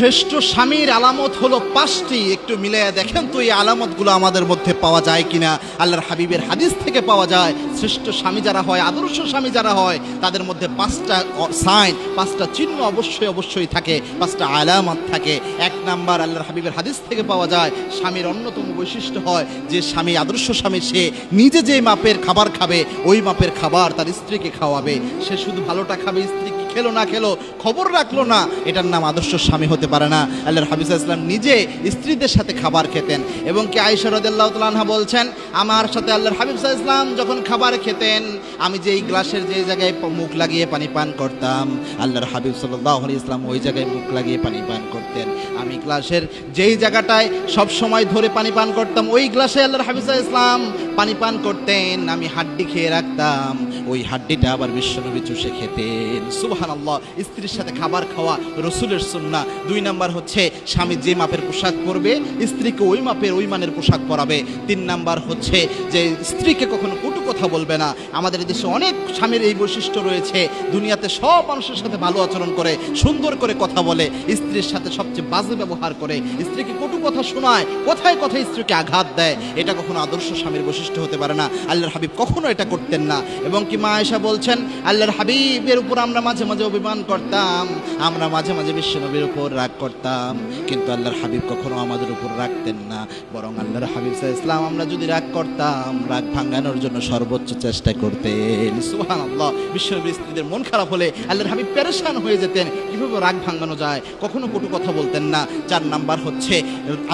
শ্রেষ্ঠ স্বামীর আলামত হলো পাঁচটি। একটু মিলাইয়া দেখেন তো এই আলামতগুলো আমাদের মধ্যে পাওয়া যায় কিনা। আল্লাহর হাবিবের হাদিস থেকে পাওয়া যায়, শ্রেষ্ঠ স্বামী যারা হয়, আদর্শ স্বামী যারা হয়, তাদের মধ্যে পাঁচটা সাইন পাঁচটা চিহ্ন অবশ্যই অবশ্যই থাকে, পাঁচটা আলামত থাকে। এক নাম্বার আল্লাহর হাবিবের হাদিস থেকে পাওয়া যায়, স্বামীর অন্যতম বৈশিষ্ট্য হয় যে স্বামী আদর্শ স্বামী, সে নিজে যে মাপের খাবার খাবে, ওই মাপের খাবার তার স্ত্রীকে খাওয়াবে। সে শুধু ভালোটা খাবে স্ত্রী খেলো না খেলো, খবর রাখল না, এটার নাম আদর্শ স্বামী হতে পারে না। আল্লাহর হাবিজ ইসলাম নিজে স্ত্রীদের সাথে খাবার খেতেন এবং কি আয়েশা রাদিয়াল্লাহু তাআলা আনহা বলছেন, আমার সাথে আল্লাহর হাবিব সাল্লাল্লাহু ইসলাম যখন খাবার খেতেন, আমি যে এই গ্লাসের যে জায়গায় মুখ লাগিয়ে পানি পান করতাম, আল্লাহর হাবিব আলাইহি ইসলাম ওই জায়গায় মুখ লাগিয়ে পানি পান করতেন। আমি গ্লাসের যেই জায়গাটায় সব সময় ধরে পানি পান করতাম, ওই গ্লাসে আল্লাহর সাল্লাল্লাহু ইসলাম পানি পান করতেন, আমি হাড্ডি খেয়ে রাখতাম। ওই হাড্ডিটা আবার বিশ্বনবী চুষে খেতেন। সুবহান আল্লাহ স্ত্রীর সাথে খাবার খাওয়া রসুলের সুন্না দুই নাম্বার হচ্ছে, স্বামী যে মাপের পোশাক পরবে, স্ত্রীকে ওই মাপের, ওই মানের পোশাক পরাবে। তিন নাম্বার হচ্ছে যে, স্ত্রীকে কখনো কথা বলবে না। আমাদের দেশে অনেক স্বামীর এই বৈশিষ্ট্য রয়েছে। দুনিয়াতে সব মানুষের সাথে ভালো আচরণ করে, সুন্দর করে কথা বলে, স্ত্রীর সাথে সবচেয়ে বাজে ব্যবহার করে। স্ত্রীকে কটু কথা শোনায়, কথায় কথায় স্ত্রীকে আঘাত দেয়। এটা কখনো আদর্শ স্বামীর বৈশিষ্ট্য হতে পারে না। আল্লাহর হাবিব কখনো এটা করতেন না। এবং কি মা আয়েশা বলছেন? আল্লাহর হাবিবের উপর আমরা মাঝে মাঝে অভিমান করতাম। আমরা মাঝে মাঝে বিশ্বনবীর উপর রাগ করতাম। কিন্তু আল্লাহর হাবিব কখনো আমাদের উপর রাখতেন না। বরং আল্লাহর হাবিব ইসলাম আমরা যদি রাগ করতাম, রাগ ভাঙানোর জন্য সর্বোচ্চ চেষ্টা করতেন। সুবহানাল্লাহ, বিশ্বনবীর স্ত্রীদের মন খারাপ হলে আল্লাহর হাবিব পেরেশান হয়ে যেতেন। কীভাবে রাগ ভাঙানো যায়, কখনো কটু কথা বলতেন না। চার নাম্বার হচ্ছে,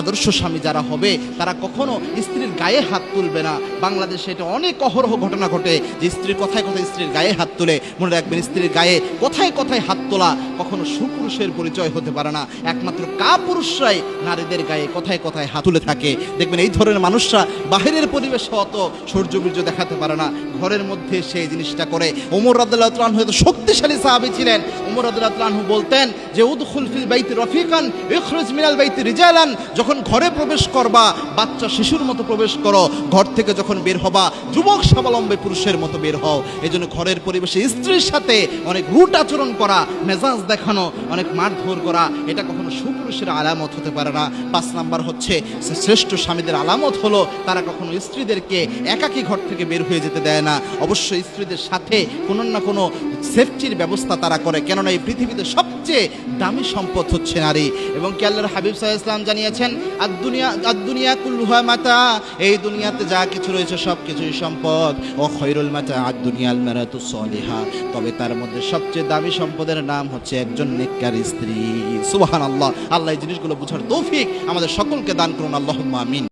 আদর্শ স্বামী যারা হবে, তারা কখনো স্ত্রীর গায়ে হাত তুলবে না। বাংলাদেশে এটা অনেক অহরহ ঘটনা ঘটে যে স্ত্রীর কথায় কথায় স্ত্রীর গায়ে হাত তুলে। মনে রাখবেন, স্ত্রীর গায়ে কথায় কথায় হাত তোলা কখনো সুপুরুষের পরিচয় হতে পারে না। একমাত্র কা পুরুষরাই নারীদের গায়ে কথায় কথায় হাত তুলে থাকে। দেখবেন, এই ধরনের মানুষরা বাহিরের পরিবেশ অত সৌর্য বীর্য দেখাতে পারে না। ঘরের মধ্যে সেই জিনিসটা করে। ওমর রাদুল্লাহ হয়তো শক্তিশালী সাহাবি ছিলেন। ওমর রাদুল্লাহ বলতেন যে, উদখুল ফিল বাইতি রফিকান, ইখরুজ মিনাল বাইতি রিজালান। যখন ঘরে প্রবেশ করবা, বাচ্চা শিশুর মতো প্রবেশ করো। ঘর থেকে যখন বের হবা, যুবক স্বাবলম্বী পুরুষের মতো বের হও। এই জন্য ঘরের পরিবেশে স্ত্রীর সাথে অনেক রুট আচরণ করা, মেজাজ দেখানো, অনেক মারধর করা, এটা কখনো সুপুরুষের আলামত হতে পারে না। পাঁচ নাম্বার হচ্ছে, শ্রেষ্ঠ স্বামীদের আলামত হলো, তারা কখনো স্ত্রীদেরকে একাকী ঘর থেকে বের হয়ে যেতে দেয় না। অবশ্যই স্ত্রীদের সাথে কোনো না কোনো সেফটির ব্যবস্থা তারা করে। কেননা এই পৃথিবীতে সবচেয়ে দামি সম্পদ হচ্ছে নারী। এবং কি আল্লাহর হাবিব সাহা ইসলাম জানিয়েছেন আর দুনিয়া আর দুনিয়া মাতা, এই দুনিয়াতে যা কিছু রয়েছে সব কিছুই সম্পদ। ও খৈরুল মাতা আর দুনিয়াল মেরাতু সলিহা। তবে তার মধ্যে সবচেয়ে দামি সম্পদের নাম হচ্ছে একজন নেককার স্ত্রী। সুবাহান আল্লাহ আল্লাহ এই জিনিসগুলো বুঝার তৌফিক আমাদের সকলকে দান করুন। আল্লাহ আমিন।